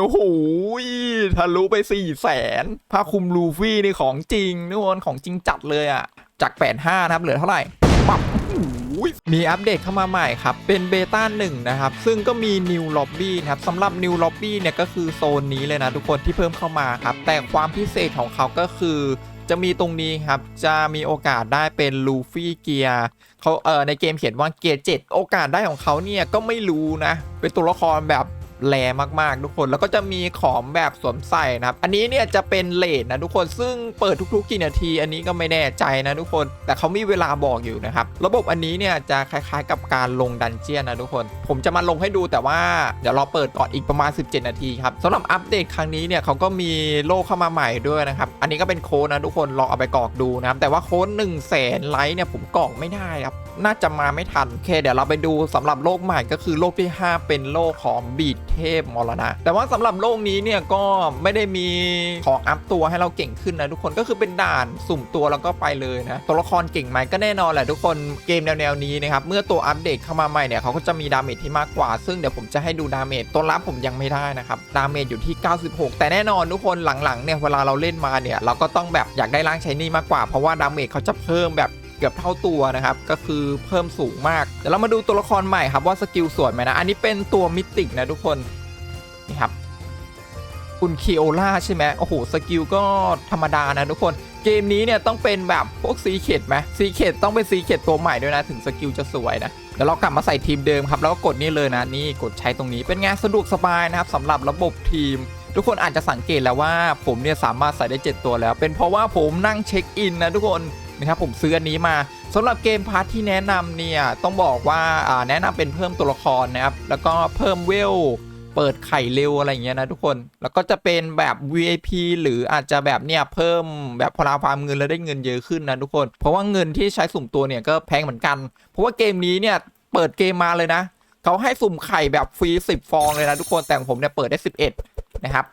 โอ้โหทะลุไปสี่แสนผ้าคลุมลูฟี่นี่ของจริงทุกคนของจริงจัดเลยอะ จาก8 5นะครับเหลือเท่าไหร่ปับมีอัปเดตเข้ามาใหม่ครับ เป็นเบต้า1นะครับ ซึ่งก็มี New Lobby นะครับสำหรับ New Lobby เนี่ยก็คือโซนนี้เลยนะทุกคนที่เพิ่มเข้ามาครับ แต่ความพิเศษของเขาก็คือจะมีตรงนี้ครับ จะมีโอกาสได้เป็นลูฟี่เกียร์เขาเออในเกมเขียนว่าเกียร์7โอกาสได้ของเขาเนี่ยก็ไม่รู้นะ เป็นตัวละครแบบ แรมากๆ ทุกคนแล้วก็จะมีของแบบสวมใส่นะครับ อันนี้เนี่ยจะเป็นเลทนะทุกคนซึ่งเปิดทุกๆกี่นาที อันนี้ก็ไม่แน่ใจนะทุกคน แต่เขามีเวลาบอกอยู่นะครับ ระบบอันนี้เนี่ยจะคล้ายๆ กับการลงดันเจียนนะทุกคน ผมจะมาลงให้ดูแต่ว่าเดี๋ยวเราเปิดก่อนอีกประมาณ 17 นาทีครับสำหรับอัปเดตครั้งนี้เนี่ยเขาก็มีโลกเข้ามาใหม่ด้วยนะครับอันนี้ก็เป็นโค้ดนะทุกคนลองเอาไปกรอกดูนะครับแต่ว่าโค้ด1 0 0 0 0แสนไลค์เนี่ยผมกรอกไม่ได้ครับน่าจะมาไม่ทันโอเคเดี๋ยวเราไปดูสำหรับโลกใหม่ก็คือโลกที่ 5 เป็นโลกของบีดเทพมรณะ แต่ว่าสำหรับโลกนี้เนี่ยก็ไม่ได้มีของอัพตัวให้เราเก่งขึ้นนะทุกคนก็คือเป็นด่านสุ่มตัวแล้วก็ไปเลยนะ ตัวละครเก่งไหมก็แน่นอนแหละทุกคนเกมแนวๆนี้นะครับเมื่อตัวอัปเดตเข้ามาใหม่เนี่ยเขาก็จะมีดาเมจที่มากกว่า ซึ่งเดี๋ยวผมจะให้ดูดาเมจตัวรับผมยังไม่ได้นะครับดาเมจอยู่ที่ 96 แต่แน่นอนทุกคนหลังๆเนี่ยเวลาเราเล่นมาเนี่ยเราก็ต้องแบบอยากได้ร่างใช้นี่มากกว่าเพราะว่าดาเมจเขาจะเพิ่มแบบ เกือบเท่าตัวนะครับ ก็คือเพิ่มสูงมาก เดี๋ยวเรามาดูตัวละครใหม่ครับว่าสกิลสวยไหมนะ อันนี้เป็นตัวมิติกนะทุกคน นี่ครับคุณคิโอล่าใช่ไหมโอ้โห สกิลก็ธรรมดานะทุกคน เกมนี้เนี่ยต้องเป็นแบบพวกซีเข็ดไหมซีเข็ดต้องเป็นซีเข็ดตัวใหม่ด้วยนะ ถึงสกิลจะสวยนะเดี๋ยวเรากลับมาใส่ทีมเดิมครับ แล้วก็กดนี่เลยนะ นี่กดใช้ตรงนี้ เป็นงานสะดวกสบายนะครับสำหรับระบบทีมทุกคนอาจจะสังเกตแล้วว่าผมเนี่ยสามารถใส่ได้ 7 ตัวแล้ว เป็นเพราะว่าผมนั่งเช็คอินนะทุกคน นะครับผมซื้ออันนี้มาสำหรับเกมพาร์ทที่แนะนำเนี่ยต้องบอกว่าแนะนำเป็นเพิ่มตัวละครนะครับแล้วก็เพิ่มเวลเปิดไข่เร็วอะไรอย่างเงี้ยนะทุกคน แล้วก็จะเป็นแบบ VIP หรืออาจจะแบบเนี่ยเพิ่มแบบพลาฟาร์มเงินแล้วได้เงินเยอะขึ้นนะทุกคน เพราะว่าเงินที่ใช้สุ่มตัวเนี่ยก็แพงเหมือนกัน เพราะว่าเกมนี้เนี่ยเปิดเกมมาเลยนะเขาให้สุ่มไข่แบบฟรี10 ฟองเลยนะทุกคนแต่ผมเนี่ยเปิดได้ 11 นะครับ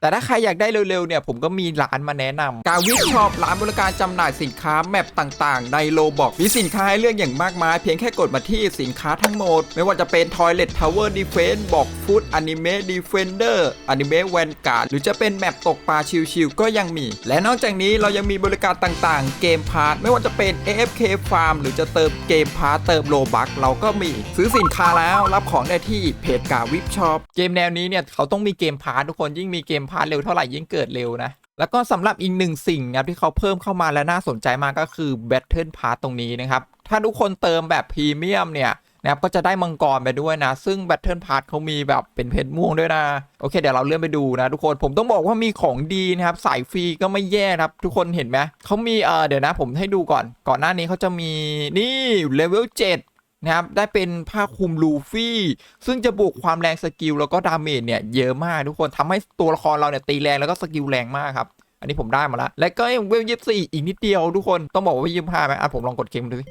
แต่ถ้าใครอยากได้เร็วๆเนี่ยผมก็มีร้านมาแนะนำกาวิชช็อปร้านบริการจำหน่ายสินค้าแมปต่างๆ ในโลบอกมีสินค้าให้เลือกอย่างมากมาย เพียงแค่กดมาที่สินค้าทั้งหมด ไม่ว่าจะเป็น Toilet Tower Defense บอก Food Anime Defender Anime Vanguard หรือจะเป็นแมปตกปลาชิลๆก็ยังมี และนอกจากนี้เรายังมีบริการต่างๆ เกมพาร์ทไม่ว่าจะเป็น AFK Farm หรือจะเติมเกมพาร์ทเติมโลบักเราก็มีซื้อสินค้าแล้วรับของได้ที่เพจกาวิชช็อปเกมแนวนี้เนี่ยเขาต้องมีเกมพาร์ททุกคนยิ่งมีเกมพาร์ทเร็วเท่าไหร่ยิ่งเกิดเร็วนะ แล้วก็สำหรับอีกหนึ่งสิ่งครับที่เขาเพิ่มเข้ามาและน่าสนใจมากก็คือ Battle Pass ตรงนี้นะครับ ถ้าทุกคนเติมแบบพรีเมียมเนี่ยนะครับก็จะได้มังกรไปด้วยนะ ซึ่ง Battle Pass เขามีแบบเป็นเพชรม่วงด้วยนะ โอเค เดี๋ยวเราเลื่อนไปดูนะ ทุกคนผมต้องบอกว่ามีของดีนะครับ สายฟรีก็ไม่แย่ครับ ทุกคนเห็นไหมเขามีเออเดี๋ยวนะผมให้ดูก่อน ก่อนหน้านี้เขาจะมีนี่เลเวล7 นะครับได้เป็นผ้าคลุมลูฟี่ ซึ่งจะบวกความแรงสกิลแล้วก็ดาเมจเนี่ยเยอะมากทุกคนทำให้ตัวละครเราเนี่ยตีแรงแล้วก็สกิลแรงมากครับอันนี้ผมได้มาแล้วและก็เวลยี่สี่อีกนิดเดียวทุกคนต้องบอกว่ายี่ห้าไหมอะผมลองกดเข็มดูสิ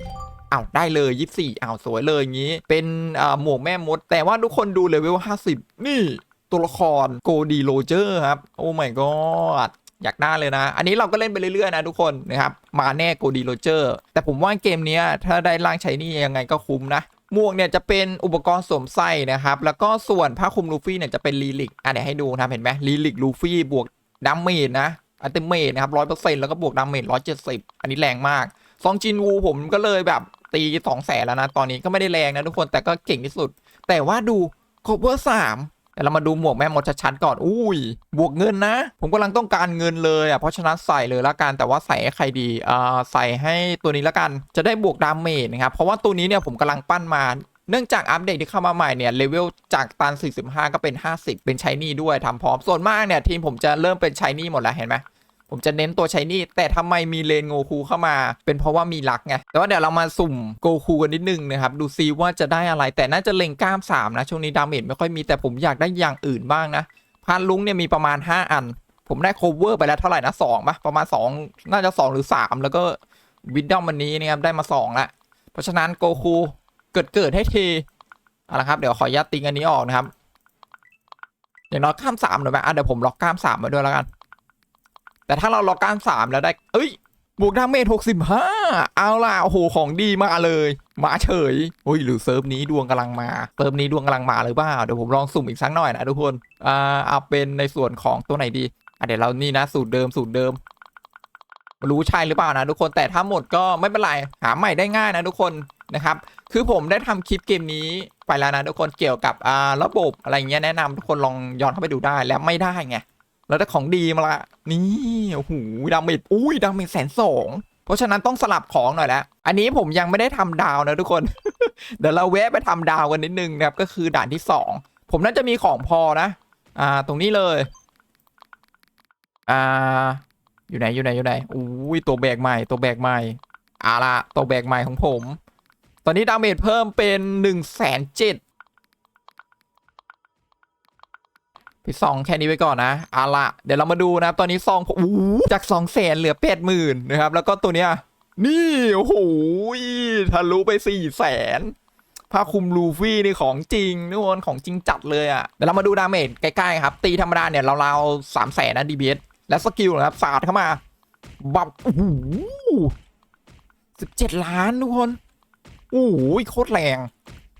อ้าวได้เลยยี่สี่อ้าวสวยเลยอย่างนี้ เป็นอ่าหมวกแม่มด แต่ว่าทุกคนดูเลเวลห้าสิบนี่ ตัวละครโกดีโรเจอร์ครับ โอ้ my god อยากได้เลยนะ อันนี้เราก็เล่นไปเรื่อยๆนะทุกคนนะครับ มาแน่โกดีโรเจอร์แต่ผมว่าเกมนี้ถ้าได้ร่างใช้นี่ยังไงก็คุ้มนะหมวกเนี่ยจะเป็นอุปกรณ์สวมใส่นะครับ แล้วก็ส่วนผ้าคลุมลูฟี่เนี่ยจะเป็นลีลิกอะเดี๋ยวให้ดูนะเห็นไหมลีลิกลูฟี่บวกดาเมจนะอัลติเมทนะครับร้อยเปอร์เซ็นต์แล้วก็บวกดาเมจร้อยเจ็ดสิบอันนี้แรงมาก ซองจินวูผมก็เลยแบบตีสองแสนแล้วนะ ตอนนี้ก็ไม่ได้แรงนะทุกคนแต่ก็เก่งที่สุด แต่ว่าดูโคเวอร์สาม เดี๋ยวเรามาดูหมวกแม่มดชัดๆก่อน อุ้ย บวกเงินนะ ผมกำลังต้องการเงินเลยอะ เพราะฉะนั้นใส่เลยละกัน แต่ว่าใส่ให้ใครดีอ่าใส่ให้ตัวนี้ละกัน จะได้บวกดาเมจนะครับ เพราะว่าตัวนี้เนี่ยผมกำลังปั้นมาเนื่องจากอัปเดตที่เข้ามาใหม่เนี่ยเลเวลจากตัน 45 ก็เป็น 50 เป็นชายนี่ด้วยทำพร้อมส่วนมากเนี่ยทีมผมจะเริ่มเป็นชายนี่หมดแล้วเห็นไหม ผมจะเน้นตัวชายนี่แต่ทำไมมีเลนโงคูเข้ามา เป็นเพราะว่ามีลักไงแต่ว่าเดี๋ยวเรามาสุ่มโกคูกันนิดนึงนะครับ ดูซิว่าจะได้อะไรแต่น่าจะเล็งกล้าม 3 นะ ช่วงนี้ดาเมจไม่ค่อยมีแต่ผมอยากได้อย่างอื่นบ้างนะพานลุงเนี่ยมีประมาณ 5 อัน ผมได้โคเวอร์ไปแล้วเท่าไหร่นะ2ปะประมาณ 2 น่าจะ 2 หรือ 3 แล้วก็วิดดอมวันนี้นะครับได้มา2ละเพราะฉะนั้นโกคูเกิดเกิดให้ทีเอาละครับเดี๋ยวขออนุญาตติงอันนี้ออกนะครับอย่างน้อยข้ามสามหน่อยไหมอะเดี๋ยวผมล็อกข้ามสามมาด้วยแล้วกัน แต่ถ้าเราล็อกกานสามแล้วได้ เอ้ย บวกดาเมจหกสิบห้าเอาล่ะ โอ้โห ของดีมาเลย มาเฉยโอ้ย หรือเซิร์ฟนี้ดวงกำลังมา เซิร์ฟนี้ดวงกำลังมาหรือเปล่าเดี๋ยวผมลองสุ่มอีกสักหน่อยนะทุกคน อ่า เอาเป็นในส่วนของตัวไหนดี อะเดี๋ยวเรานี่นะ สูตรเดิม สูตรเดิม รู้ใช่หรือเปล่านะทุกคน แต่ถ้าหมดก็ไม่เป็นไร หาใหม่ได้ง่ายนะทุกคนนะครับ คือผมได้ทำคลิปเกมนี้ไปแล้วนะทุกคน เกี่ยวกับอ่าระบบอะไรเงี้ยแนะนำทุกคนลองย้อนเข้าไปดูได้ แล้วไม่ได้ไง แล้วได้ของดีมาละ นี่โอ้โหดาเมจอุ้ยดาเมจแสนสองเพราะฉะนั้นต้องสลับของหน่อยแล้ว อันนี้ผมยังไม่ได้ทำดาวนะทุกคน เดี๋ยวเราแวะไปทำดาวกันนิดนึงนะครับ ก็คือด่านที่สองผมน่าจะมีของพอนะ อ่า ตรงนี้เลย อ่า อยู่ไหนอยู่ไหนอยู่ไหนอุ้ยตัวแบกใหม่ตัวแบกใหม่เอาละตัวแบกใหม่ของผม ตอนนี้ดาเมจเพิ่มเป็นหนึ่งแสนเจ็ด พี่ซองแค่นี้ไว้ก่อนนะเอาละเดี๋ยวเรามาดูนะครับ ตอนนี้ซองอู้จากสองแสนเหลือแปดหมื่นนะครับ แล้วก็ตัวเนี้ยนี่ โอ้โหทะลุไปสี่แสนผ้าคลุมลูฟี่นี่ของจริงทุกคนของจริงจัดเลยอะ่ะ เดี๋ยวเรามาดูดาเมจใกล้ๆครับ ตีธรรมดาเนี่ยเราๆสามแสนนะดีบีและสกิลนะครับสาดเข้ามาบับโอ้โหสิบเจ็ดล้านทุกคนโอ้โหโคตรแรง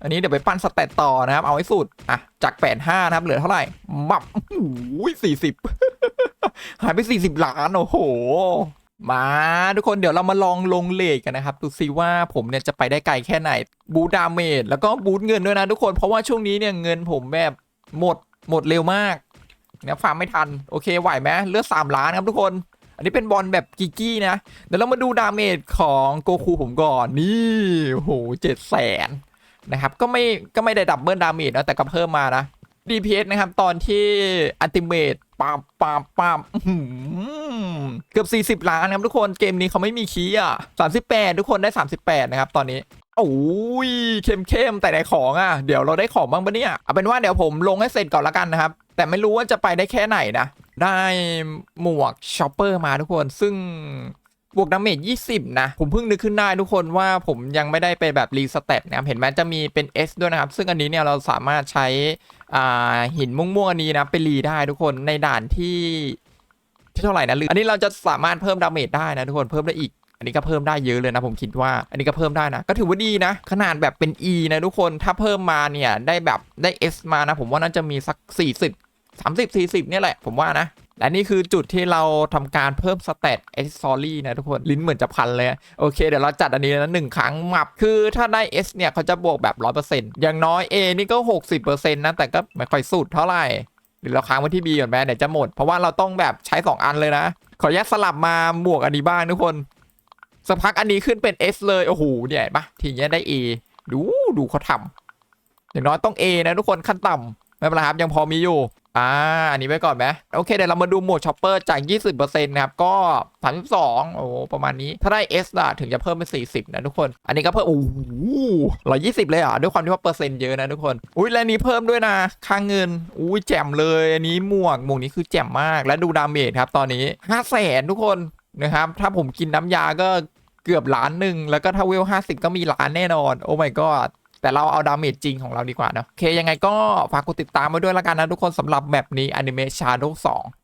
อันนี้เดี๋ยวไปปั้นสเตตต่อนะครับ เอาให้สุดอะจากแปดห้านะครับ เหลือเท่าไหร่บับโอ้โหสี่สิบหายไปสี่สิบล้าน โอ้โห มาทุกคนเดี๋ยวเรามาลองลงเลทกันนะครับ ดูซิว่าผมเนี่ยจะไปได้ไกลแค่ไหน บูดาเมจแล้วก็บูทเงินด้วยนะทุกคน เพราะว่าช่วงนี้เนี่ยเงินผมแบบหมดหมดเร็วมากเนี่ยฟาร์มไม่ทัน โอเคไหวไหมเลือดสามล้านครับทุกคน อันนี้เป็นบอลแบบกิกกี้นะ เดี๋ยวเรามาดูดาเมจของโกคูผมก่อน นี่โอ้โหเจ็ดแสน นะครับก็ไม่ก็ไม่ได้ดับเบิลดาเมจนะแต่ก็เพิ่มมานะ DPS นะครับตอนที่อัลติเมตปามปามปามอื้อหือเกือบ 40 ล้านนะครับทุกคนเกมนี้เขาไม่มีคีย์อะ 38 ทุกคนได้ 38 นะครับ ตอนนี้โอ้ยเข้มเข้มๆแต่ได้ของอะเดี๋ยวเราได้ของบ้างปะเนี่ยเอาเป็นว่าเดี๋ยวผมลงให้เสร็จก่อนละกันนะครับ แต่ไม่รู้ว่าจะไปได้แค่ไหนนะ ได้หมวกช็อปเปอร์มาทุกคนซึ่ง บวกดาเมจ20 นะ ผมเพิ่งนึกขึ้นได้ทุกคนว่าผมยังไม่ได้ไปแบบรีสเตตนะครับ เห็นไหมจะมีเป็น S ด้วยนะครับ ซึ่งอันนี้เนี่ยเราสามารถใช้อ่าหินม่วงๆอันนี้นะไปรีได้ทุกคนในด่านที่ที่เท่าไหร่นะลืมอันนี้เราจะสามารถเพิ่มดาเมจได้นะทุกคนเพิ่มได้อีกอันนี้ก็เพิ่มได้เยอะเลยนะผมคิดว่า อันนี้ก็เพิ่มได้นะ ก็ถือว่าดีนะ ขนาดแบบเป็น E นะทุกคนถ้าเพิ่มมาเนี่ยได้แบบได้ S มานะ ผมว่าน่าจะมีสัก 40 30 40เนี่ยแหละผมว่านะ และนี่คือจุดที่เราทำการเพิ่มสเตตเอสซอรี่นะทุกคน ลิ้นเหมือนจะพันเลย โอเค เดี๋ยวเราจัดอันนี้นะหนึ่งครั้งหมับคือถ้าได้ S เนี่ยเขาจะบวกแบบ 100%อย่างน้อย A นี่ก็ 60%นะ แต่ก็ไม่ค่อยสุดเท่าไหร่หรือเราค้างไว้ที่ B ก่อนแม่เดี๋ยวจะหมด เพราะว่าเราต้องแบบใช้ 2 อันเลยนะ ขออนุญาตสลับมาบวกอันนี้บ้างทุกคนสักพักอันนี้ขึ้นเป็น S เลยโอ้โหเนี่ยปะทีนี้ได้ A ดูดูเขาทำอย่างน้อยต้อง A นะทุกคนขั้นต่ำไม่เป็นไรครับยังพอมีอยู่ อ่า อันนี้ไว้ก่อนไหมโอเค เดี๋ยวเรามาดูโหมดช็อปเปอร์จาก 20%นะครับ ก็ 32 โอ้โหประมาณนี้ ถ้าได้ S ล่ะถึงจะเพิ่มเป็น 40 นะทุกคน อันนี้ก็เพิ่ม โอ้โห120 เลยเหรอะ ด้วยความที่ว่าเปอร์เซ็นต์เยอะนะทุกคน อุ้ยและนี้เพิ่มด้วยนะ ค่างเงิน อุ้ยแจ่มเลย อันนี้หมวก หมวกนี้คือแจ่มมาก และดูดาเมจครับ ตอนนี้ 5 0 0 0 0ทุกคนนะครับ ถ้าผมกินน้ำยาก็เกือบล้านหนึ่ง แล้วก็ถ้าเวล50 ก็มีล้านแน่นอน โอ้ my god แต่เราเอาดาเมจจริงของเราดีกว่านะโอเคยังไงก็ฝากกดติดตามมาด้วยละกันนะทุกคนสำหรับแบบนี้ Anime Shadow 2